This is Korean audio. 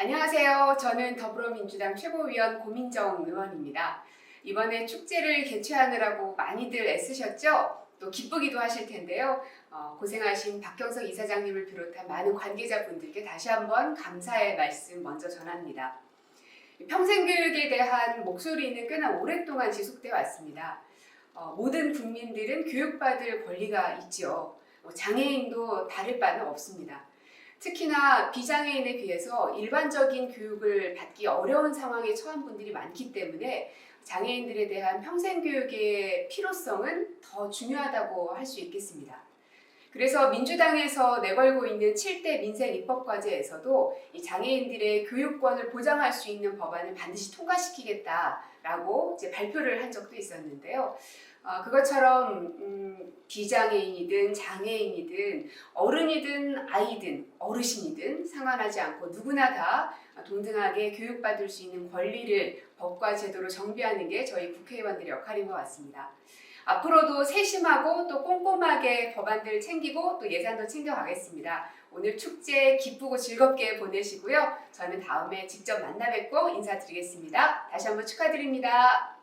안녕하세요. 저는 더불어민주당 최고위원 고민정 의원입니다. 이번에 축제를 개최하느라고 많이들 애쓰셨죠? 또 기쁘기도 하실 텐데요. 어, 고생하신 박경석 이사장님을 비롯한 많은 관계자분들께 다시 한번 감사의 말씀 먼저 전합니다. 평생교육에 대한 목소리는 꽤나 오랫동안 지속되어 왔습니다. 어, 모든 국민들은 교육받을 권리가 있지요. 뭐 장애인도 다를 바는 없습니다. 특히나 비장애인에 비해서 일반적인 교육을 받기 어려운 상황에 처한 분들이 많기 때문에 장애인들에 대한 평생 교육의 필요성은 더 중요하다고 할 수 있겠습니다. 그래서 민주당에서 내걸고 있는 7대 민생 입법 과제에서도 이 장애인들의 교육권을 보장할 수 있는 법안을 반드시 통과시키겠다라고 이제 발표를 한 적도 있었는데요. 어, 그것처럼 음, 비장애인이든 장애인이든 어른이든 아이든 어르신이든 상관하지 않고 누구나 다 동등하게 교육받을 수 있는 권리를 법과 제도로 정비하는 게 저희 국회의원들의 역할인 것 같습니다. 앞으로도 세심하고 또 꼼꼼하게 법안들을 챙기고 또 예산도 챙겨가겠습니다. 오늘 축제 기쁘고 즐겁게 보내시고요. 저는 다음에 직접 만나 뵙고 인사드리겠습니다. 다시 한번 축하드립니다.